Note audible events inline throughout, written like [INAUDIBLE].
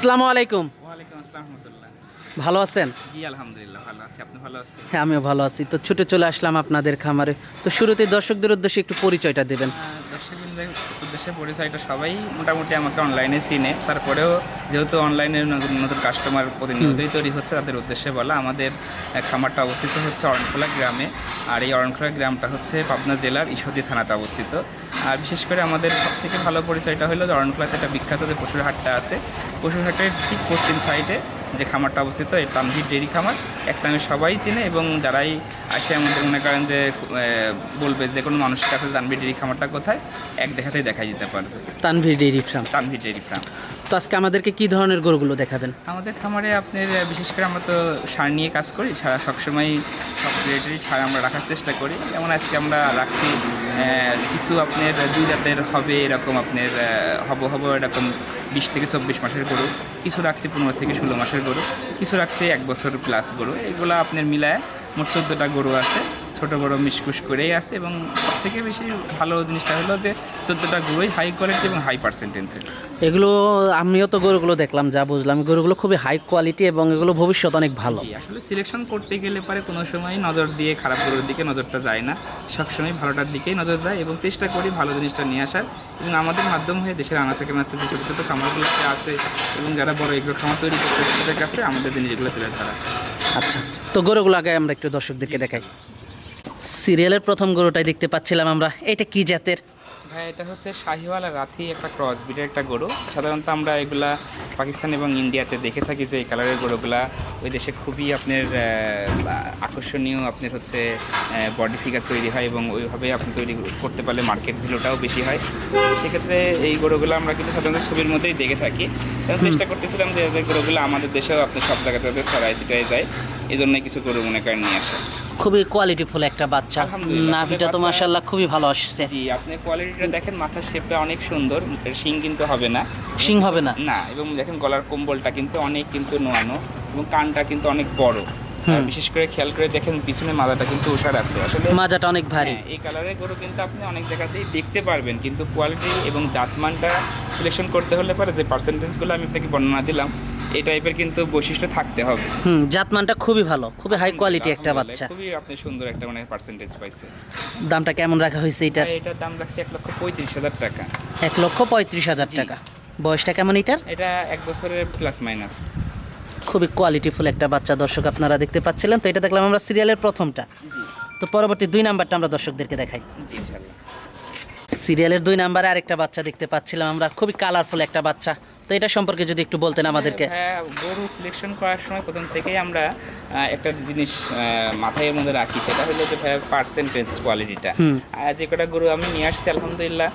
আসসালামু আলাইকুম। ওয়ালাইকুম আসসালাম ভালো আছেন? জি আলহামদুলিল্লাহ ভালো আছি। আপনি ভালো আছেন? হ্যাঁ আমিও ভালো আছি। তো ছুটে চলে আসলাম আপনাদের খামারে। তো শুরুতে দর্শকদের উদ্দেশ্যে একটু পরিচয়টা দেবেন। দর্শকবৃন্দের উদ্দেশ্যে পরিচয়টা সবাই মোটামুটি আমাকে অনলাইনে চিনে। তারপরেও যেহেতু অনলাইনে নতুন নতুন কাস্টমার প্রতিনিয়তই তৈরি হচ্ছে তাদের উদ্দেশ্যে বলা আমাদের খামারটা অবস্থিত হচ্ছে অরণখোলা গ্রামে। আর এই অরণখোলা গ্রামটা হচ্ছে পাবনা জেলার ঈশ্বরদী থানাতে অবস্থিত। আর বিশেষ করে আমাদের সবথেকে ভালো পরিচয়টা হলো যে অরণখোলাতে একটা বিখ্যাত যে পশুর হাটটা আছে। পশুর হাটের ঠিক পশ্চিম সাইডে যে খামারটা অবস্থিত এই তানভীর ডেরি খামার। এক নামে সবাই চেনে এবং যারাই আসে আমাদের মনে করেন যে বলবে যে কোনো মানুষের কাছে তানভীর ডেরি খামারটা কোথায় এক দেখাতেই দেখাই দিতে পারবে। Tanvir dairy farm? Tanvir dairy farm. তো আজকে আমাদেরকে কি ধরনের গরুগুলো দেখাবেন? আমাদের খামারে আপনার বিশেষ করে আমরা তো সার নিয়ে কাজ করি সারা সবসময় সব রিলেটেড সার আমরা রাখার চেষ্টা করি। যেমন আজকে আমরা রাখছি কিছু আপনার দুই জাতের হবে এরকম আপনার হব হব এরকম বিশ থেকে চব্বিশ মাসের গরু, কিছু রাখছে পনেরো থেকে ষোলো মাসের গরু, কিছু রাখছে এক বছর প্লাস গরু। এগুলো আপনার মিলায় মোট চোদ্দোটা গরু আছে। ছোট বড় মিশকুশ করেই আছে এবং সব থেকে বেশি ভালো জিনিসটা হলো যে চোদ্দোটা গরুই হাই কোয়ালিটি এবং হাই পার্সেন্টেন্সের এগুলো আমিও তো গরুগুলো দেখলাম যা বুঝলাম। গরুগুলো খুবই হাই কোয়ালিটি এবং এগুলো ভবিষ্যৎ অনেক ভালো। আসলে সিলেকশন করতে গেলে পরে কোনো সময় নজর দিয়ে খারাপ গরুর দিকে নজরটা যায় না। সবসময় ভালোটার দিকেই নজর দেয় এবং চেষ্টা করি ভালো জিনিসটা নিয়ে আসার। এবং আমাদের মাধ্যম হয়ে দেশের আনাচে কানাচে যে ছোটো ছোটো খামারগুলোতে আছে এবং যারা বড় এগুলো খামার তৈরি করতে তাদের কাছে আমাদের জিনিসগুলো তুলে ধরা। আচ্ছা তো গরুগুলো আগে আমরা একটু দর্শকদেরকে দেখাই। সিরিয়ালের প্রথম গরুটাই দেখতে পাচ্ছিলাম আমরা। এটা কি জাতের? ভাই এটা হচ্ছে শাহিওয়াল আর রাথি একটা ক্রস ব্রিডের একটা গরু। সাধারণত আমরা এগুলা পাকিস্তান এবং ইন্ডিয়াতে দেখে থাকি যে এই কালারের গরুগুলা ওই দেশে খুবই আপনার আকর্ষণীয় আপনার হচ্ছে বডি ফিগার তৈরি হয় এবং ওইভাবে আপনি তৈরি করতে পারলে মার্কেট ভ্যালুটাও বেশি হয়। সেক্ষেত্রে এই গরুগুলো আমরা কিন্তু সাধারণত ছবির মধ্যেই দেখে থাকি। চেষ্টা করতেছিলাম যে এদের গরুগুলো আমাদের দেশেও আপনি সব জায়গাতে ছড়াই ছিটাই যায়। এই জন্যই কিছু গরু মনে করেন নিয়ে আসা। খুবই কোয়ালিটিফুল একটা বাচ্চা। নাভিটা তো মাসাল্লাহ খুবই ভালো আসছে। জি আপনি কোয়ালিটিটা দেখেন মাথার শেপটা অনেক সুন্দর শিং কিন্তু হবে না। শিং হবে না? না এবং দেখেন গলার কম্বলটা কিন্তু অনেক কিন্তু নোয়ানো এবং কানটা কিন্তু অনেক বড়। বিশেষ করে খেয়াল করে দেখেন পিছনে মাজাটা কিন্তু ওষার আছে। আসলে মাজাটা অনেক ভারী। হ্যাঁ, এই কালারের গরু কিন্তু আপনি অনেক জায়গাতেই দেখতে পারবেন কিন্তু কোয়ালিটি এবং জাতমানটা সিলেকশন করতে হলে পারে যে পার্সেন্টেজগুলো আমি আপনাকে বর্ণনা দিলাম এই টাইপের কিন্তু বৈশিষ্ট্য থাকতে হবে। হুম জাতমানটা খুবই ভালো খুবই হাই কোয়ালিটি একটা বাচ্চা। খুবই আপনি সুন্দর একটা মানে পার্সেন্টেজ পাইছে। দামটা কেমন রাখা হয়েছে এটার? এটার দাম রাখছে এক লক্ষ পঁয়ত্রিশ হাজার টাকা। এক লক্ষ পঁয়ত্রিশ হাজার। টাকা। বয়সটা কেমন এটার? এটা এক বছরের প্লাস মাইনাস খুবই কোয়ালিটিফুল একটা বাচ্চা দর্শক আপনারা দেখতে পাচ্ছিলেন। তো এটা দেখলাম আমরা সিরিয়ালের প্রথমটা। তো পরবর্তী দুই নাম্বারটা আমরা দর্শকদেরকে দেখাই। সিরিয়ালের দুই নাম্বারে আরেকটা বাচ্চা দেখতে পাচ্ছিলাম আমরা। খুবই কালারফুল একটা বাচ্চা। তো এটা সম্পর্কে যদি একটু বলতেন আমাদেরকে। হ্যাঁ গরু সিলেকশন করার সময় প্রথম থেকেই আমরা একটা জিনিস মাথায় মধ্যে রাখি সেটা হলো যে ভাইয়া পার্সেন্টেজ কোয়ালিটিটা যে কটা গরু আমি নিয়ে আসছি আলহামদুলিল্লাহ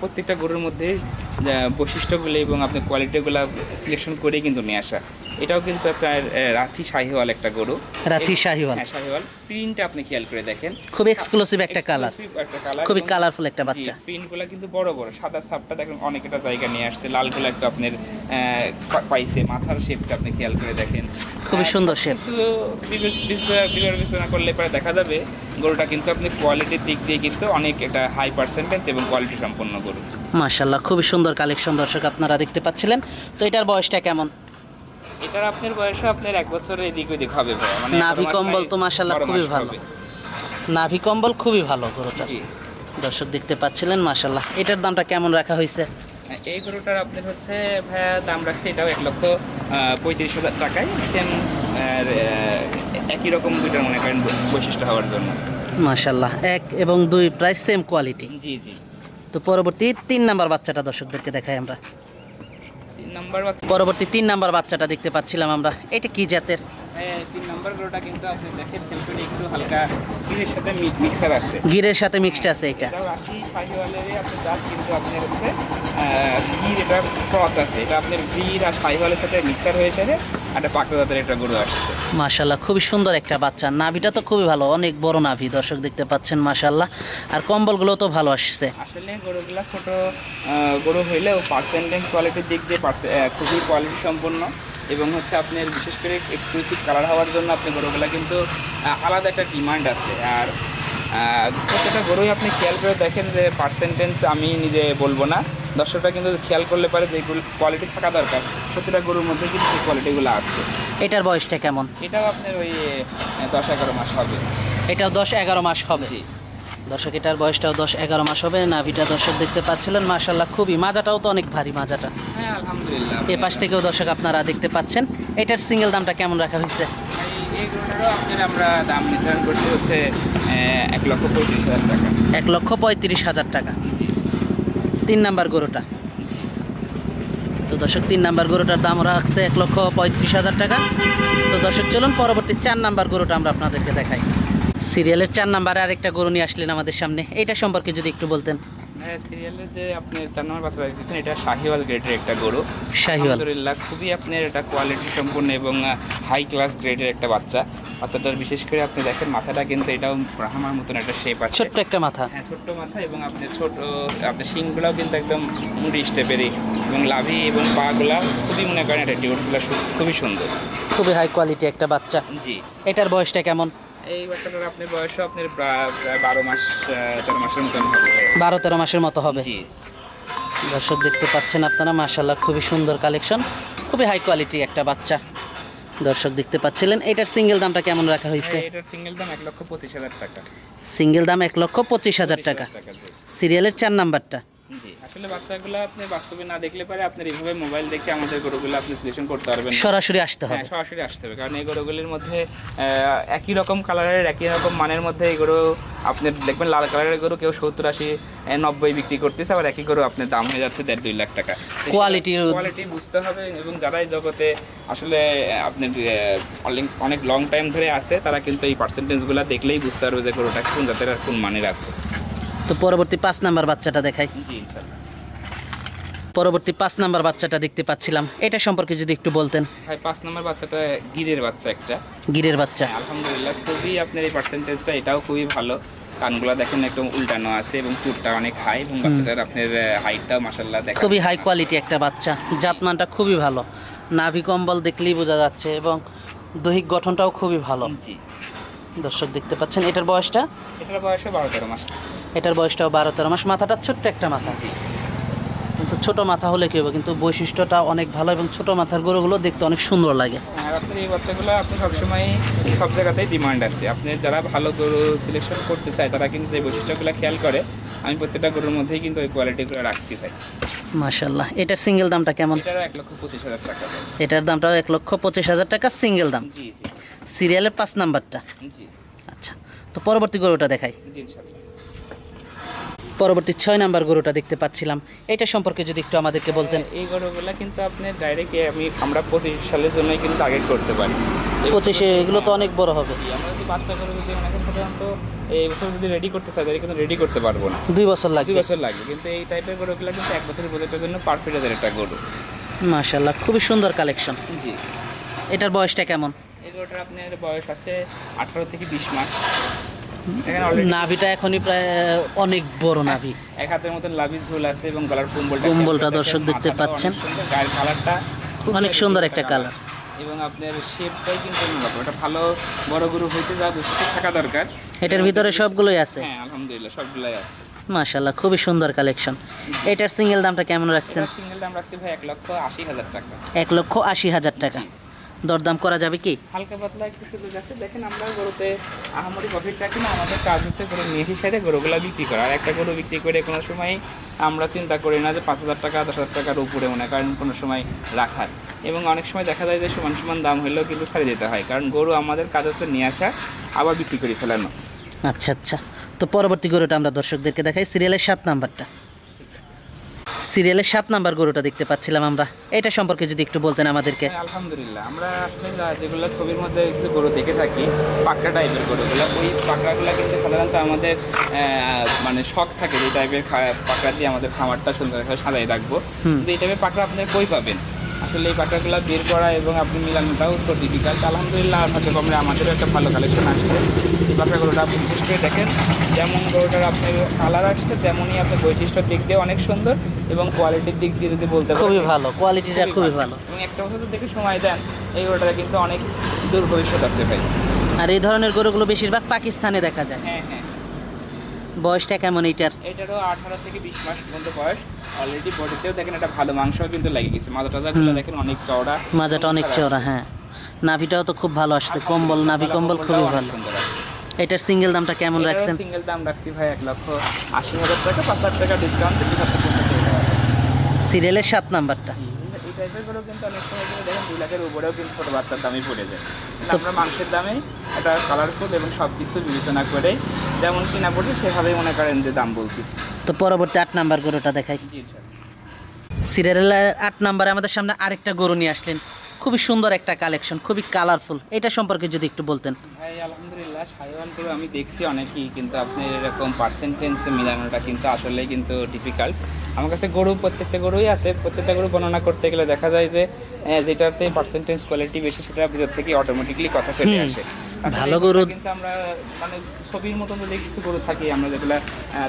প্রত্যেকটা গরুর মধ্যে বৈশিষ্ট্যগুলো এবং আপনি কোয়ালিটিগুলো সিলেকশন করেই কিন্তু নিয়ে আসা। এটাও কিন্তু আপনার রাথি শাহিওয়াল একটা গরু। রাথি শাহিওয়াল। হ্যাঁ শাহিওয়াল। প্রিন্টটা আপনি খেয়াল করে দেখেন। খুব এক্সক্লুসিভ একটা কালার খুবই কালারফুল একটা বাচ্চা। প্রিন্টগুলো কিন্তু বড় বড়। সাদা সাপটা দেখেন অনেকটা জায়গা নিয়ে আসছে। লালগুলো একটু আপনার পাইছে। মাথার শেপটা আপনি খেয়াল করে দেখেন। খুবই সুন্দর শেপ বিবেচনা করলে পরে দেখা যাবে। গরুটা কিন্তু আপনি কোয়ালিটির দিক দিয়ে কিন্তু অনেক একটা হাই পার্সেন্টেজ এবং কোয়ালিটি সম্পন্ন গরু। মাশাল্লাহ খুবই সুন্দর কালেকশন দর্শক আপনারা দেখতে পাচ্ছিলেন। তো এটার বয়সটা কেমন? এটার আপনার আপনার এক বছরের এদিক ওদিক হবে ভাইয়া। মানে নাভি কম্বল তো মাশাআল্লাহ খুবই ভালো। নাভি কম্বল খুবই ভালো গরুটা জি। দর্শক দেখতে পাচ্ছিলেন এটার দামটা কেমন রাখা হয়েছে? এই গরুটার আপনার হচ্ছে ভাইয়া দাম রাখছে এটাও এক লক্ষ পঁয়ত্রিশ হাজার টাকায়। সেম একই রকম দুইটার মনে করেন বৈশিষ্ট্য হওয়ার জন্য। মাশাল্লাহ এক এবং দুই প্রায় সেম কোয়ালিটি। জি জি। তো পরবর্তী তিন নাম্বার বাচ্চাটা দর্শকদেরকে দেখাই আমরা। নম্বর পরবর্তী তিন নাম্বার বাচ্চাটা দেখতে পাচ্ছিলাম আমরা। এটা কি জাতের? হ্যাঁ, তিন নম্বর গরুটা কিন্তু আপনি দেখেন সেলফোনে একটু হালকা গিরের সাথে মিক্সার আছে। গিরের সাথে মিক্সড আছে এটা। রাশি জাত কিন্তু আপনার হচ্ছে গির এটা ক্রস আছে। এটা আপনার গির আর সাইওয়ালের সাথে মিক্সার হয়েছে একটা পাকড়া জাতের একটা গরু আসছে। মাশাল্লাহ খুবই সুন্দর একটা বাচ্চা। নাভিটা তো খুবই ভালো অনেক বড় নাভি দর্শক দেখতে পাচ্ছেন মাশাল্লাহ আর কম্বলগুলো তো ভালো আসছে। আসলে গরুগুলা ছোট গরু হইলেও পার্সেন্টেজ কোয়ালিটির দিক দিয়ে খুবই কোয়ালিটি সম্পন্ন। এবং হচ্ছে আপনার বিশেষ করে এক্সক্লুসিভ কালার হওয়ার জন্য আপনি গরুগুলা কিন্তু আলাদা একটা ডিমান্ড আছে। আর প্রত্যেকটা গরুই আপনি খেয়াল করে দেখেন যে পার্সেন্টেজ আমি নিজে বলব না। দর্শকরা কিন্তু খেয়াল করলে পারে যে কোয়ালিটি থাকা দরকার। প্রতিটা গরুর মধ্যে কিন্তু সেই কোয়ালিটিগুলো আছে। এটার বয়সটা কেমন? এটাও আপনার ওই দশ এগারো মাস হবে। এটাও দশ এগারো মাস হবে। জি। দর্শক এটার বয়সটাও দশ এগারো মাস হবে। নাভিটা দর্শক দেখতে পাচ্ছিলেন মাশাল্লাহ খুবই। মাজাটাও তো অনেক ভারী মাজাটা। হ্যাঁ আলহামদুলিল্লাহ। এ পাশ থেকেও দর্শক আপনারা দেখতে পাচ্ছেন। এটার সিঙ্গেল দামটা কেমন রাখা হয়েছে? আমরা দাম নির্ধারণ করছি হচ্ছে এক লক্ষ পঁয়ত্রিশ হাজার টাকা। এক লক্ষ পঁয়ত্রিশ হাজার টাকা। তিন নাম্বার গরুটা। তো দর্শক, তিন নাম্বার গরুটার দাম রাখছে এক লক্ষ পঁয়ত্রিশ হাজার টাকা। তো দর্শক, চলুন পরবর্তী চার নাম্বার গরুটা আমরা আপনাদেরকে দেখাই। সিরিয়ালের চার নাম্বারে আরেকটা গরু নিয়ে আসলেন আমাদের সামনে। এটা সম্পর্কে যদি একটু বলতেন। হ্যাঁ সিরিয়ালের যে আপনি চার নম্বর বাচ্চা দিচ্ছেন এটা শাহিওয়াল গ্রেডের একটা গরু। শাহিওয়াল। আলহামদুলিল্লাহ খুবই আপনার এটা কোয়ালিটি সম্পন্ন এবং হাই ক্লাস গ্রেডের একটা বাচ্চা। বাচ্চাটার বিশেষ করে আপনি দেখেন মাথাটা কিন্তু এটাও ব্রাহ্মার মতন একটা শেপ আছে। ছোট্ট একটা মাথা। হ্যাঁ ছোট্ট মাথা এবং আপনার ছোট আপনার শিংগুলাও কিন্তু একদম মুড়ি স্টেপেরই এবং লাভি এবং পাগুলা খুবই মনে করেন এটা টিউরগুলো খুবই সুন্দর। খুবই হাই কোয়ালিটি একটা বাচ্চা। জি। এটার বয়সটা কেমন? এই বাচ্চাটার আপনার বয়সও আপনার বারো মাস তেরো মাসের মতন হবে। বারো তেরো মাসের মতো হবে। জি। দর্শক দেখতে পাচ্ছেন আপনারা মাশাল্লাহ খুবই সুন্দর কালেকশন খুবই হাই কোয়ালিটি একটা বাচ্চা। দর্শক দেখতে পাচ্ছিলেন এটার সিঙ্গেল দামটা কেমন রাখা হয়েছে? হ্যাঁ, এটার সিঙ্গেল দাম এক লক্ষ পঁচিশ হাজার টাকা। সিঙ্গেল দাম এক লক্ষ পঁচিশ হাজার টাকা। সিরিয়ালের চার নাম্বারটা। জি। আসলে বাচ্চাগুলো আপনি বাস্তবে না দেখলে পারে আপনার এইভাবে মোবাইল দেখে আমাদের গরুগুলো আপনি সিলেকশন করতে পারবেন। সরাসরি আসতে হ্যাঁ হবে সরাসরি আসতে হবে। কারণ এই গরুগুলির মধ্যে একই রকম কালারের একই রকম মানের মধ্যে এই গরু আপনি দেখবেন লাল কালারের গরু কেউ সত্তর আশি নব্বই বিক্রি করতেছে আবার একই গরু আপনার দাম হয়ে যাচ্ছে দেড় দুই লাখ টাকা। Quality- কোয়ালিটি বুঝতে হবে এবং যারা এই জগতে আসলে আহ, আপনার অনেক- লং টাইম ধরে আছে তারা কিন্তু এই পার্সেন্টেজগুলো দেখলেই বুঝতে পারবে যে গরুটা কোন জাতের আর কোন মানের আছে। তো পরবর্তী পাঁচ নাম্বার বাচ্চাটা দেখাই। জি পরবর্তী পাঁচ নাম্বার বাচ্চাটা দেখতে পাচ্ছিলাম। এটা সম্পর্কে যদি একটু বলতেন। ভাই পাঁচ নম্বর বাচ্চাটা গিরের বাচ্চা একটা। গিরের বাচ্চা। আলহামদুলিল্লাহ খুবই আপনার এই পার্সেন্টেজটা এটাও খুবই ভালো। কানগুলো দেখেন একদম উল্টানো আছে এবং টুরটা অনেক হাই এবং বাচ্চাটার আপনার হাইটটাও মাসাল্লাহ দেখা খুবই হাই কোয়ালিটি একটা বাচ্চা। জাতমানটা খুবই ভালো। নাভি কম্বল দেখলেই বোঝা যাচ্ছে এবং দৈহিক গঠনটাও খুবই ভালো। জি। দর্শক দেখতে পাচ্ছেন এটার বয়সটা? এটার বয়সে বারো তেরো মাস। এটার বয়সটাও বারো তেরো মাস। মাথাটা ছোট্ট একটা মাথা। কিন্তু ছোট মাথা হলে কি হবে? কিন্তু বৈশিষ্ট্যটা অনেক ভালো এবং ছোট মাথার গরুগুলো দেখতে অনেক সুন্দর লাগে। আর আপনার এই বাচ্চাগুলো আপনি সবসময় সব জায়গাতেই ডিমান্ড আছে। আপনি যারা ভালো গরু সিলেকশন করতে চায় তারা কিন্তু এই বৈশিষ্ট্যগুলো খেয়াল করে। আমি প্রত্যেকটা গরুর মধ্যেই কিন্তু ওই কোয়ালিটিগুলো রাখছি ভাই। মাশাল্লাহ এটার সিঙ্গেল দামটা কেমন? এটারও এক লক্ষ পঁচিশ হাজার টাকা। এটার দামটাও এক লক্ষ পঁচিশ হাজার টাকা সিঙ্গেল দাম। জি সিরিয়ালের পাঁচ নাম্বারটা। জি। জি আচ্ছা তো পরবর্তী গরুটা দেখাই। জি ইনশাল্লাহ পরবর্তী ছয় নাম্বার গরুটা দেখতে পাচ্ছিলাম। এটা সম্পর্কে যদি একটু আমাদেরকে বলতেন। এই গরুগুলো কিন্তু আপনি ডাইরেক্ট আমি আমরা পঁচিশ সালের জন্যই কিন্তু আগে করতে পারি। এই পঁচিশে এগুলো তো অনেক বড় হবে। আমরা যদি বাচ্চা গরু যদি সাধারণত এই বছর যদি রেডি করতে চাই তাহলে কিন্তু রেডি করতে পারব না। দুই বছর দুই বছর লাগবে কিন্তু এই টাইপের গরুগুলো কিন্তু এক বছরের প্রজেক্টের জন্য পারফেক্ট একটা গরু। মাশাল্লাহ খুবই সুন্দর কালেকশন জি। এটার বয়সটা কেমন? এই গরুটার আপনার বয়স আছে আঠারো থেকে বিশ মাস। নাভিটা এখনই প্রায় অনেক বড় নাভি। এক হাতের মতন লাভি ঝুল আছে এবং গলার কুম্বলটা কুম্বলটা দর্শক দেখতে পাচ্ছেন। গায়ের কালারটা অনেক সুন্দর একটা কালার এবং আপনার শেপটাই কিন্তু অন্যরকম। এটা ভালো বড় গরু হইতে যা বৈশিষ্ট্য থাকা দরকার। এটার ভিতরে সবগুলোই আছে? হ্যাঁ আলহামদুলিল্লাহ সবগুলাই আছে। মাশাল্লাহ খুবই সুন্দর কালেকশন এটার সিঙ্গেল দামটা কেমন রাখছেন? সিঙ্গেল দাম রাখছি ভাই এক লক্ষ আশি হাজার টাকা। এক লক্ষ আশি হাজার টাকা। দরদাম করা যাবে কি? হালকা পাতলা একটু সুযোগ আছে। দেখেন আমরা গরুতে আহামরি প্রফিট রাখি না আমাদের কাজ হচ্ছে গরু নিয়ে এসে সাইডে গরুগুলা বিক্রি করা। আর একটা গরু বিক্রি করে কোনো সময় আমরা চিন্তা করি না যে পাঁচ হাজার টাকা দশ হাজার টাকার উপরে মনে কারণ কোনো সময় রাখার। এবং অনেক সময় দেখা যায় যে সমান সমান দাম হলেও কিন্তু ছাড়িয়ে দিতে হয় কারণ গরু আমাদের কাজ হচ্ছে নিয়ে আসা আবার বিক্রি করে ফেলানো। আচ্ছা আচ্ছা। তো পরবর্তী গরুটা আমরা দর্শকদেরকে দেখাই। সিরিয়ালের সাত নাম্বারটা। সিরিয়ালের সাত নাম্বার গরুটা দেখতে পাচ্ছিলাম আমরা। এটা সম্পর্কে যদি একটু বলতেন আমাদেরকে। হ্যাঁ, আলহামদুলিল্লাহ। আমরা যেগুলো ছবির মধ্যে কিছু গরু দেখে থাকি পাকড়া টাইপের গরুগুলো ওই পাকড়াগুলো কিন্তু সাধারণত আমাদের মানে শখ থাকে যে টাইপের পাকড়া দিয়ে আমাদের খামারটা সুন্দর করে সাজাই রাখব। কিন্তু এই টাইপের পাকড়া আপনার কই পাবেন? আসলে এই পাকড়াগুলো বের করা এবং আপনি মিলানোটাও সো ডিফিকাল্ট আলহামদুলিল্লাহ হাতে কমরে আমাদেরও একটা ভালো কালেকশন আসছে এই পাকড়া গরুটা আপনি বিশেষ করে দেখেন যেমন গরুটার আপনার কালার আসছে তেমনই আপনার বৈশিষ্ট্য দিক দিয়ে অনেক সুন্দর এবং কোয়ালিটির দিক দিয়ে যদি বলতে খুবই ভালো কোয়ালিটিটা খুবই ভালো। এবং একটা বছর দেখে সময় দেন এই গরুটা কিন্তু অনেক দূর ভবিষ্যৎ আছে ভাই। আর এই ধরনের গরুগুলো বেশিরভাগ পাকিস্তানে দেখা যায়। হ্যাঁ হ্যাঁ। বয়সটা কেমন এইটার? এটারও আঠারো থেকে বিশ মাস পর্যন্ত বয়স। অলরেডি বডিতেও দেখেন একটা ভালো মাংস কিন্তু লেগে গেছে। মাজা টাজাগুলো দেখেন অনেক চওড়া মাজাটা অনেক চওড়া হ্যাঁ। নাভিটাও তো খুব ভালো আসছে। কম্বল নাভি কম্বল খুবই ভালো। এটার সিঙ্গেল দামটা কেমন রাখছেন? সিঙ্গেল দাম রাখছি ভাই এক লক্ষ আশি হাজার টাকা পাঁচ হাজার টাকা ডিসকাউন্ট সিরিয়ালের সাত নাম্বারটা। টাইপের কিন্তু অনেক সময় কিন্তু দেখেন দুই লাখের উপরেও কিন্তু ছোটো বাচ্চার দামই পড়ে যায়। কিন্তু আমরা মাংসের দামে এটা কালারফুল এবং সব কিছু বিবেচনা করে যেমন কিনা পড়ছে সেভাবেই মনে করেন যে দাম বলতেছি। তো পরবর্তী আট নাম্বার গরুটা দেখাই। জি সিরিয়ালের আট নাম্বারে আমাদের সামনে আরেকটা গরু নিয়ে আসলেন। খুবই সুন্দর একটা কালেকশন খুবই কালারফুল এটা সম্পর্কে যদি একটু বলতেন। ভাই আলহামদুলিল্লাহ গরু আমি দেখছি অনেকই কিন্তু আপনি এরকম পার্সেন্টেন্সে মিলানোটা কিন্তু আসলে কিন্তু ডিফিকাল্ট আমার কাছে গরু প্রত্যেকটা গরুই আছে প্রত্যেকটা গরু বর্ণনা করতে গেলে দেখা যায় যে যেটাতে পার্সেন্টেজ কোয়ালিটি বেশি সেটা ভিতর থেকে অটোমেটিকলি কথা চলে। আসে। ভালো গরু- কিন্তু আমরা মানে ছবির মতন যদি কিছু গরু থাকি আমরা যেগুলো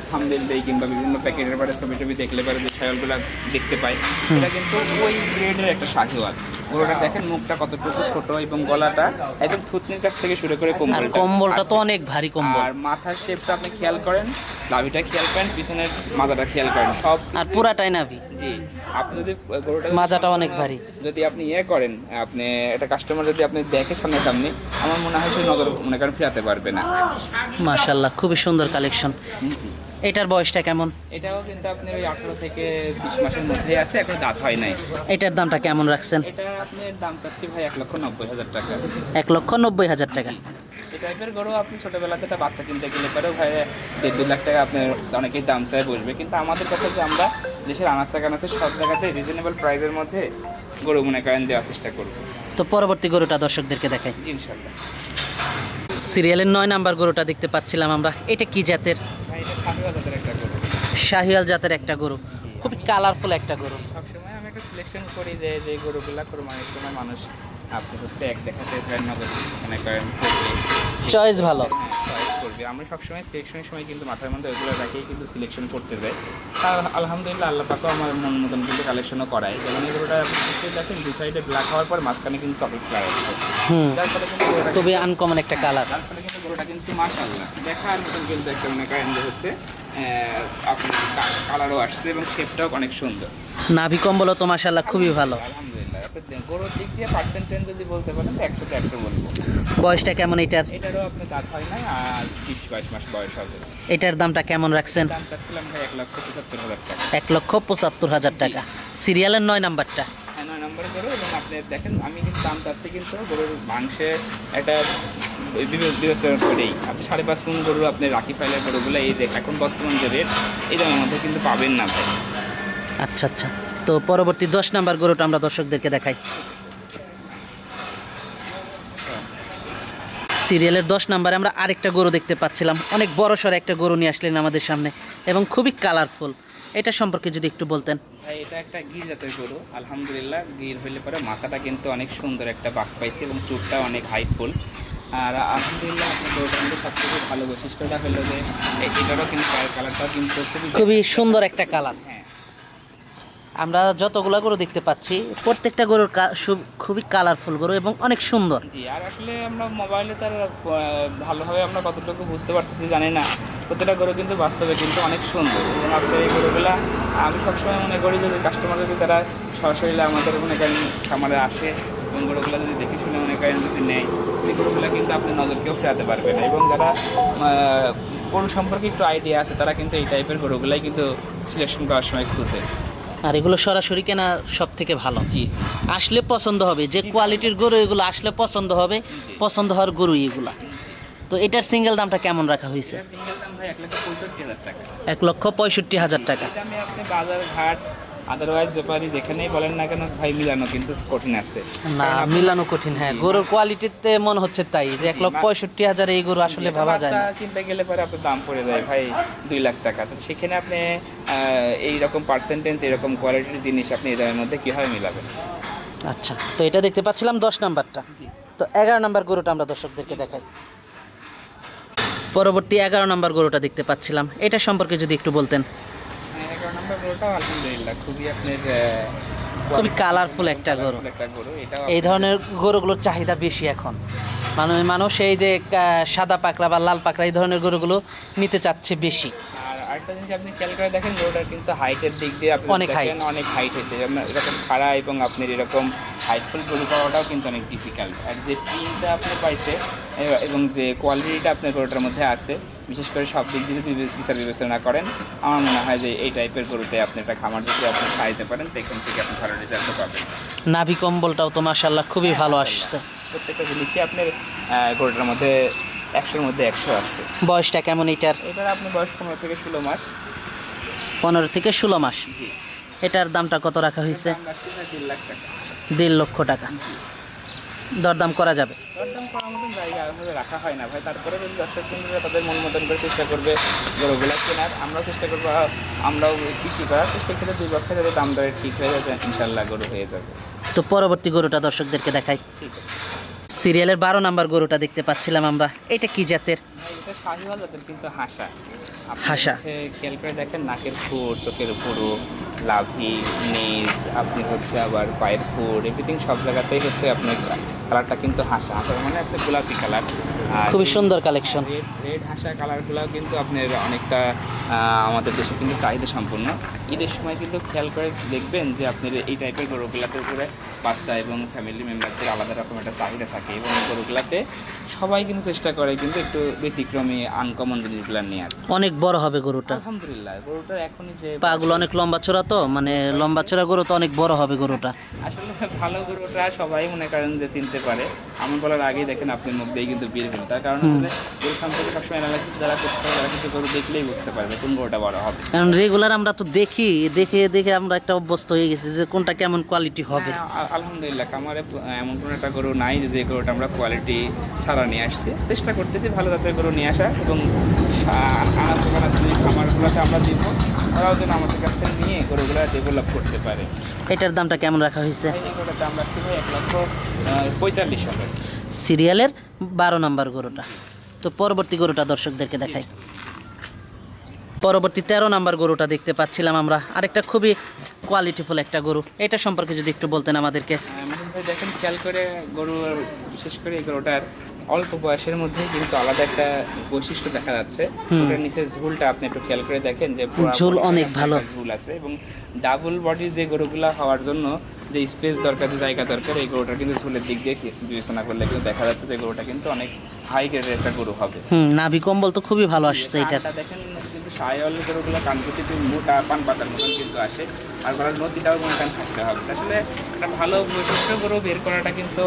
থামবেল দেই কিংবা বিভিন্ন প্যাকেটের পরে ছবি টবি দেখলে পরে যে সাইওয়ালগুলো দেখতে পাই এটা কিন্তু ওই গ্রেডের একটা শাহিওয়াল গরুটা দেখেন মুখটা কতটুকু ছোট এবং গলাটা একদম থুতনির কাছ থেকে শুরু করে কোমরটা কম্বলটা তো অনেক ভারী কম্বল। আর মাথার শেপটা আপনি খেয়াল করেন লাভিটা খেয়াল করেন পিছনের মাথাটা খেয়াল করেন সব আর পুরাটাই নাভি। জি আপনি যদি গরুটা মাজাটা অনেক ভারী। যদি আপনি ইয়ে করেন আপনি একটা কাস্টমার যদি আপনি দেখে সামনে সামনে আমার মনে হয় সে নজর মনে করেন ফিরাতে পারবে না। মাশাল্লাহ খুবই সুন্দর কালেকশন জি। এটার বয়সটা কেমন? এটাও কিন্তু আপনি ওই আঠারো থেকে বিশ মাসের মধ্যে আছে এখন দাঁত হয় নাই। এটার দামটা কেমন রাখছেন? এটা আপনি দাম চাচ্ছি ভাই এক লক্ষ নব্বই হাজার টাকা। এক লক্ষ নব্বই হাজার টাকা। এই টাইপের গরু আপনি ছোটবেলাতে একটা বাচ্চা কিনতে গেলে পরেও ভাই দেড় দু লাখ টাকা আপনার অনেকেই দাম চাই বসবে। কিন্তু আমাদের কথা যে আমরা দেশের আনাচে কানাচে সব জায়গাতে রিজনেবল প্রাইসের মধ্যে গরু মনে করেন দেওয়ার চেষ্টা করব। তো পরবর্তী গরুটা দর্শকদেরকে দেখাই। ইনশাল্লাহ। সিরিয়ালের নয় নাম্বার গরুটা দেখতে পাচ্ছিলাম আমরা। এটা কি জাতের? শাহিয়াল জাতের একটা গরু। খুবই কালারফুল একটা গরু। সবসময় সিলেকশন করি যে যে গরুগুলা কোরবানির সময় মানুষ আপনি হচ্ছে এক দেখাতে ধরেন নগদ মনে করেন চয়েস ভালো। হ্যাঁ চয়েস করবে। আমরা সবসময় সিলেকশনের সময় কিন্তু মাথার মধ্যে ওইগুলো রাখেই কিন্তু সিলেকশন করতে যাই। তা আলহামদুলিল্লাহ আল্লাহ পাকেও আমার মন মতন কিন্তু কালেকশনও করায়। যেমন এই গরুটা আপনি দেখেন দু সাইডে ব্ল্যাক হওয়ার পর মাঝখানে কিন্তু চকলেট কালার আছে। হুম। যার ফলে কিন্তু খুবই আনকমন একটা কালার তার ফলে কিন্তু গরুটা কিন্তু মাশাআল্লাহ। দেখার মতন কিন্তু একটা মনে করেন যে হচ্ছে আপনার কালারও আসছে এবং শেপটাও অনেক সুন্দর। নাভি কম্বলও তো মাসাল্লাহ খুবই ভালো। আলহামদুলিল্লাহ আপনি গরুর দিক দিয়ে পার্সেন্টেজ যদি বলতে পারেন তো একশো বলব। বয়সটা কেমন এটার? এটারও আপনি দাঁত হয় না আর বিশ বাইশ মাস বয়স হবে। এটার দামটা কেমন রাখছেন? দাম চাচ্ছিলাম ভাই এক লক্ষ পঁচাত্তর হাজার টাকা। এক লক্ষ পঁচাত্তর হাজার টাকা। সিরিয়ালের নয় নাম্বারটা। হ্যাঁ নয় নম্বর গরু এবং আপনি দেখেন আমি কিন্তু দাম চাচ্ছি কিন্তু গরুর মাংসে একটা বিবেচনা করেই আপনি সাড়ে পাঁচ গুণ গরু আপনি রাখি ফাইলের গরুগুলো এই এখন বর্তমান যে রেট এই দামের মধ্যে কিন্তু পাবেন না ভাই আচ্ছা আচ্ছা। তো পরবর্তী দশ নাম্বার গরুটা আমরা দর্শকদেরকে দেখাই। সিরিয়ালের দশ নাম্বারে আমরা আরেকটা গরু দেখতে পাচ্ছিলাম। অনেক বড় সড়ো একটা গরু নিয়ে আসলেন আমাদের সামনে এবং খুবই কালারফুল এটা সম্পর্কে যদি একটু বলতেন। ভাই এটা একটা গির জাতের গরু। আলহামদুলিল্লাহ গির হইলে পরে মাথাটা কিন্তু অনেক সুন্দর একটা বাঘ পাইছে এবং চুটটা অনেক হাইটফুল আর আলহামদুলিল্লাহ আপনার গরুটার মধ্যে সবথেকে ভালো বৈশিষ্ট্যটা হলো যে এই- এটারও কিন্তু কালারটাও কিন্তু খুবই খুবই সুন্দর একটা কালার হ্যাঁ। আমরা যতগুলো গরু দেখতে পাচ্ছি প্রত্যেকটা গরুর খুবই কালারফুল গরু এবং অনেক সুন্দর। জি আর আসলে আমরা মোবাইলে তার ভালোভাবে আমরা কতটুকু বুঝতে পারতেছি জানি না। প্রতিটা গরু কিন্তু বাস্তবে কিন্তু অনেক সুন্দর। এবং আপনার এই গরুগুলা আমি সবসময় মনে করি যদি কাস্টমার যদি তারা সরাসরি আমাদের মনে করেন খামারে আসে এবং গরুগুলো যদি দেখে শুনে মনে করেন যদি নেয় এই গরুগুলো কিন্তু আপনি নজরকেও ফেরাতে পারবে না। এবং যারা গরু সম্পর্কে একটু আইডিয়া আছে তারা কিন্তু এই টাইপের গরুগুলাই কিন্তু সিলেকশন করার সময় খুঁজে। আর এগুলো সরাসরি কেনা সব থেকে ভালো। জি। আসলে পছন্দ হবে যে কোয়ালিটির গরু এগুলো আসলে পছন্দ হবে পছন্দ হওয়ার গরু এগুলা। তো এটার সিঙ্গেল দামটা কেমন রাখা হয়েছে? এক লক্ষ পঁয়ষট্টি হাজার টাকা। বাজার ঘাট আদারওয়াইজ ব্যাপারী যেখানেই বলেন না কেন ভাই মিলানো কিন্তু কঠিন আছে। না মিলানো কঠিন হ্যাঁ। গরুর কোয়ালিটিতে মনে হচ্ছে তাই যে এক লক্ষ পঁয়ষট্টি হাজার এই গরু আসলে ভাবা যায় না। কিনতে গেলে পরে আপনার দাম পড়ে যায় ভাই দুই লাখ টাকা। তো সেখানে আপনি আহ, এই রকম পার্সেন্টেজ এরকম কোয়ালিটির জিনিস আপনি এই দামের মধ্যে কীভাবে মিলাবেন? আচ্ছা তো এটা দেখতে পাচ্ছিলাম দশ নাম্বারটা। তো এগারো নাম্বার গরুটা আমরা দর্শকদেরকে দেখাই। পরবর্তী এগারো নাম্বার গরুটা দেখতে পাচ্ছিলাম। এটা সম্পর্কে যদি একটু বলতেন। নম্বর গরুটাও আলহামদুলিল্লাহ খুবই আপনার খুবই কালারফুল একটা গরু। এই ধরনের গরুগুলোর চাহিদা বেশি এখন। মানে মানুষ এই যে সাদা পাকড়া বা লাল পাকড়া এই ধরনের গরুগুলো নিতে চাচ্ছে বেশি। আর আরেকটা জিনিস আপনি খেয়াল করে দেখেন গরুটার কিন্তু হাইটের দিক দিয়ে আপনি অনেক। দেখেন অনেক হাইট হয়েছে এরকম খাড়া এবং আপনার এরকম হাইটফুল গরু পাওয়াটাও কিন্তু অনেক ডিফিকাল্ট আর যে প্রিন্টটা আপনি পাইছে এবং যে কোয়ালিটিটা আপনার গরুটার মধ্যে আছে বিশেষ করে সব দিক দিয়ে যদি বিচার বিবেচনা করেন আমার মনে হয় যে এই টাইপের গরুতে আপনি একটা খামার যদি আপনি খাইতে পারেন সেখান থেকে আপনি ভালো রেজাল্ট পাবেন। নাভি কম্বলটাও তো মাসাল্লাহ খুবই ভালো আসছে। প্রত্যেকটা জিনিসই আপনার গরুটার মধ্যে একশোর মধ্যে একশো আসছে বয়সটা কেমন এটার? এটার আপনি বয়স পনেরো থেকে ষোলো মাস। পনেরো থেকে ষোলো মাস। জি। এটার দামটা কত রাখা হয়েছে? দেড় লক্ষ টাকা। দরদাম করা যাবে। দরদাম করার মতন জায়গা রাখা হয় না ভাই। তারপরে যদি দর্শক বন্ধুরা তাদের মন মতন করে চেষ্টা করবে গরুগুলা কেনার আমরাও চেষ্টা করব আমরাও বিক্রি করার। তো সেক্ষেত্রে দুই পক্ষে যাতে দাম দরে ঠিক হয়ে যাবে ইনশাল্লাহ গরু হয়ে যাবে। তো পরবর্তী গরুটা দর্শকদেরকে দেখাই। ঠিক আছে। সিরিয়ালের বারো নাম্বার গরুটা দেখতে পাচ্ছিলাম আমরা। এটা কি জাতের? কিন্তু হাসা। হাসা। খেয়াল করে দেখেন নাকের ফুট চোখের পুরো লাভি নেজ আপনি হচ্ছে আবার পায়ের ফুট এভরিথিং সব জায়গাতেই হচ্ছে আপনার কালারটা কিন্তু হাসা। হাসার মানে একটা গোলাপি কালার। খুবই সুন্দর কালেকশন রেড রেড হাসা কালারগুলোও কিন্তু আপনার অনেকটা আমাদের দেশে কিন্তু চাহিদা সম্পূর্ণ ঈদের সময় কিন্তু খেয়াল করে দেখবেন যে আপনার এই টাইপের গরুগুলাতে করে বাচ্চা এবং ফ্যামিলি মেম্বারদের আলাদা রকম একটা চাহিদা থাকে এবং গরুগুলাতে সবাই কিন্তু চেষ্টা করে কিন্তু একটু ব্যতিক্রমী আনকমন জিনিসগুলো নেওয়ার অনেক বড় হবে গরুটা। আলহামদুলিল্লাহ গরুটা এখনই যে পাগুলো অনেক লম্বা চোরা তো মানে লম্বা চোরা গরু তো অনেক বড় হবে গরুটা। [LAUGHS] আসলে ভালো গরুটা সবাই মনে করেন যে চিনতে পারে। আমার বলার আগেই দেখেন আপনার মুখ দিয়ে কিন্তু বের হলো তার কারণ যে গরু সম্পর্কে সবসময় অ্যানালাইসিস যারা করতে হয় তারা কিন্তু গরু দেখলেই বুঝতে পারবে কোন গরুটা বড় হবে। কারণ রেগুলার আমরা তো দেখি দেখে দেখে আমরা একটা অভ্যস্ত হয়ে গেছি যে কোনটা কেমন কোয়ালিটি হবে। হ্যাঁ, আলহামদুলিল্লাহ খামারে এমন কোনো একটা গরু নাই যে গরুটা আমরা কোয়ালিটি ছাড়া নিয়ে আসছি। চেষ্টা করতেছি ভালো জাতের গরু নিয়ে আসা এবং আনাজ যে খামারগুলোতে আমরা দিব ওরাও যেন আমাদের কাছ থেকে নিয়ে গরুগুলো ডেভেলপ করতে পারে। এটার দামটা কেমন রাখা হয়েছে? দাম রাখছি ভাই এক লক্ষ পঁয়তাল্লিশ হাজার। সিরিয়ালের বারো নম্বর গরুটা। তো পরবর্তী গরুটা দর্শকদেরকে দেখাই। পরবর্তী তেরো নাম্বার গরুটা দেখতে পাচ্ছিলাম আমরা। আরেকটা খুবই কোয়ালিটিফুল একটা গরু। এটা সম্পর্কে যদি একটু বলতেন আমাদেরকে। দেখেন খেয়াল করে গরু বিশেষ করে এই গরুটার অল্প বয়সের মধ্যে কিন্তু আলাদা একটা বৈশিষ্ট্য দেখা যাচ্ছে। ওটার নিচে ঝুলটা আপনি একটু খেয়াল করে দেখেন যে ঝুল অনেক ভালো। ঝুল আছে এবং ডাবল বডির যে গরুগুলা হওয়ার জন্য যে স্পেস দরকার যে জায়গা দরকার এই গরুটা কিন্তু ঝুলের দিক দিয়ে বিবেচনা করলে কিন্তু দেখা যাচ্ছে যে গরুটা কিন্তু অনেক হাই গ্রেডের একটা গরু হবে। নাভি কম্বল তো খুবই ভালো আসছে এটা দেখেন সায়াল গরুগুলো কানকুটি মোটা পান পাতার মতন কিন্তু আসে, আর গলার নদীটাও মনে কান থাকতে হবে। আসলে একটা ভালো বৈশিষ্ট্য গরু বের করাটা কিন্তু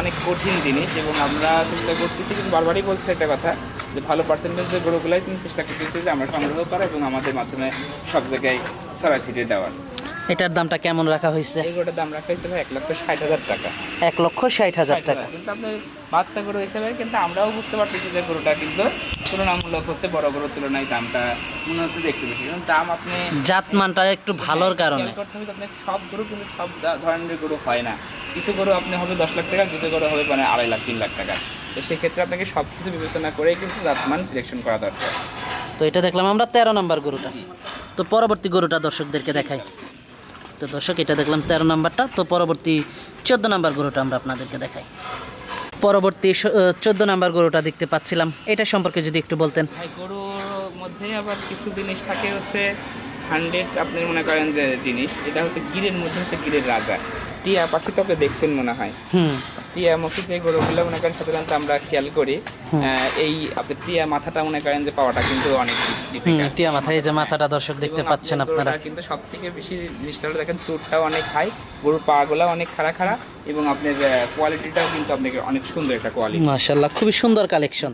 অনেক কঠিন জিনিস এবং আমরা চেষ্টা করতেছি, কিন্তু বারবারই বলছি একটা কথা, যে ভালো পার্সেন্টেজের গরুগুলাই চেষ্টা করতেছি যে আমরা সংগ্রহ করা এবং আমাদের মাধ্যমে সব জায়গায় সরাই ছিটিয়ে দেওয়ার। এটার দামটা কেমন রাখা হয়েছে? এই দাম রাখা হয়েছিল এক লক্ষ ষাট হাজার টাকা। এক লক্ষ ষাট হাজার টাকা। কিন্তু বাচ্চা গরু হিসেবে কিন্তু আমরাও বুঝতে পারতেছি যে গরুটা কিন্তু তুলনামূলক হচ্ছে বড় গরুর তুলনায় দামটা মনে হচ্ছে একটু বেশি। কিন্তু দাম আপনি জাতমানটা একটু ভালোর কারণে। করতে হবে যে সব গরু কিন্তু সব ধরনের গরু হয় না। কিছু গরু আপনি হবে দশ লাখ টাকা কিছু গরু হবে মানে আড়াই লাখ তিন লাখ টাকা। তো সেক্ষেত্রে আপনাকে সব কিছু বিবেচনা করেই কিন্তু জাতমান সিলেকশন করা দরকার। তো এটা দেখলাম আমরা তেরো নাম্বার গরুটা। তো পরবর্তী গরুটা দর্শকদেরকে দেখাই। তো দর্শক, এটা দেখলাম তেরো নাম্বারটা। তো পরবর্তী চোদ্দ নাম্বার গরুটা আমরা আপনাদেরকে দেখাই। পরবর্তী চোদ্দ নাম্বার গরুটা দেখতে পাচ্ছিলাম। এটা সম্পর্কে যদি একটু বলতেন। গরুর মধ্যে আবার কিছু জিনিস থাকে হচ্ছে হান্ড্রেড আপনি মনে করেন যে জিনিস। এটা হচ্ছে গিরের মধ্যে হচ্ছে গিরের রাজা। টিয়া পাখি তো আপনি দেখছেন মনে হয়? টিয়া মুখী যে গরুগুলো মনে করেন সাধারণত আমরা খেয়াল করি এই আপনি টিয়া মাথাটা মনে করেন যে পাওয়াটা কিন্তু অনেক টিয়া মাথায় এই যে মাথাটা দর্শক দেখতে পাচ্ছেন আপনারা। কিন্তু সব থেকে বেশি জিনিসটা হলো দেখেন চুটটাও অনেক হাই গরুর পা গুলা অনেক খাড়া খাড়া এবং আপনার কোয়ালিটিটাও কিন্তু আপনাকে অনেক সুন্দর একটা কোয়ালিটি মাশাল্লাহ খুবই সুন্দর কালেকশন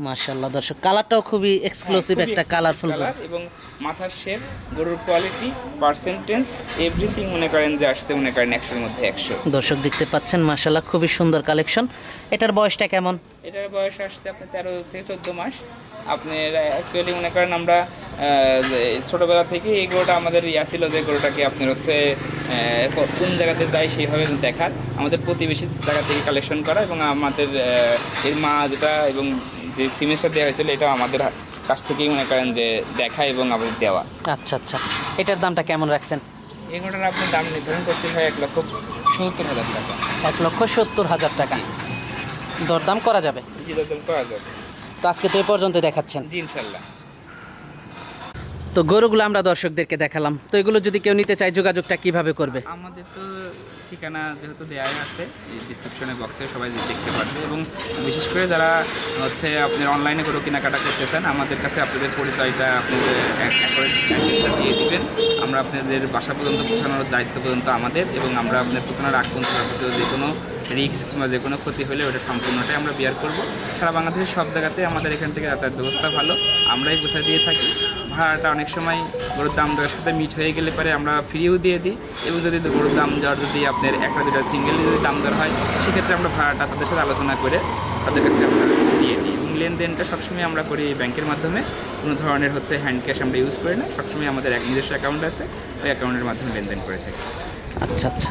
মাশাল্লাহ দর্শক কালারটাও খুবই এক্সক্লুসিভ একটা কালারফুল কালার এবং মাথার শেপ গরুর কোয়ালিটি পার্সেন্টেজ এভরিথিং মনে করেন যে আসতে মনে করেন একশোর মধ্যে একশো। দর্শক দেখতে পাচ্ছেন মাশাল্লাহ খুবই সুন্দর কালেকশন এটার বয়সটা কেমন? এটার বয়স আসছে আপনার তেরো থেকে চোদ্দ মাস। আপনার অ্যাকচুয়ালি মনে করেন আমরা ছোটবেলা থেকে এই গরুটা আমাদের ইয়া ছিল যে গরুটাকে আপনার হচ্ছে কোন জায়গাতে যাই সেইভাবে দেখার। আমাদের প্রতিবেশী জায়গা থেকে কালেকশন করা এবং আমাদের এর মা যেটা এবং যে সিমেন্টটা দেওয়া হয়েছিল এটাও আমাদের কাছ থেকেই মনে করেন যে দেখা এবং আমাদের দেওয়া। আচ্ছা আচ্ছা। এটার দামটা কেমন রাখছেন? এই ঘোড়ার আপনি দাম নির্ধারণ করতে হয় এক লক্ষ সত্তর হাজার টাকা। এক লক্ষ সত্তর হাজার টাকা। দরদাম করা যাবে? জি দাম করা যাবে। তো আজকে তো এই পর্যন্ত দেখাচ্ছেন। জি ইনশাল্লাহ। তো গরুগুলো আমরা দর্শকদেরকে দেখালাম। তো এগুলো যদি কেউ নিতে চায় যোগাযোগটা কীভাবে করবে? আমাদের তো ঠিকানা যেহেতু দেয়াই আছে এই ডিসক্রিপশনের বক্সে সবাই দেখতে পারবে এবং বিশেষ করে যারা হচ্ছে আপনি অনলাইনে গরু কেনাকাটা করতে চান আমাদের কাছে আপনাদের পরিচয়টা আপনাদের দিয়ে দিবেন। আমরা আপনাদের বাসা পর্যন্ত পৌঁছানোর দায়িত্ব পর্যন্ত আমাদের এবং আমরা আপনাদের পৌঁছানোর আগ পর্যন্ত যে কোনো রিস্ক কিংবা যে কোনো ক্ষতি হলে ওটা সম্পূর্ণটাই আমরা বিয়ার করব। সারা বাংলাদেশের সব জায়গাতে আমাদের এখান থেকে যাতায়াত ব্যবস্থা ভালো। আমরাই পৌঁছে দিয়ে থাকি। ভাড়াটা অনেক সময় গরুর দাম দেওয়ার সাথে মিট হয়ে গেলে পরে আমরা ফ্রিও দিয়ে দিই। এবং যদি গরুর দাম দেওয়ার যদি আপনার একটা দুটা সিঙ্গেল যদি দাম দেওয়ার হয়, সেক্ষেত্রে আমরা ভাড়াটা তাদের সাথে আলোচনা করে তাদের কাছে আমরা দিয়ে দিই। এবং লেনদেনটা সবসময় আমরা করি ব্যাংকের মাধ্যমে। কোনো ধরনের হচ্ছে হ্যান্ড ক্যাশ আমরা ইউজ করি না। সবসময় আমাদের এক নিজস্ব অ্যাকাউন্ট আছে। ওই অ্যাকাউন্টের মাধ্যমে লেনদেন করে থাকি। আচ্ছা আচ্ছা।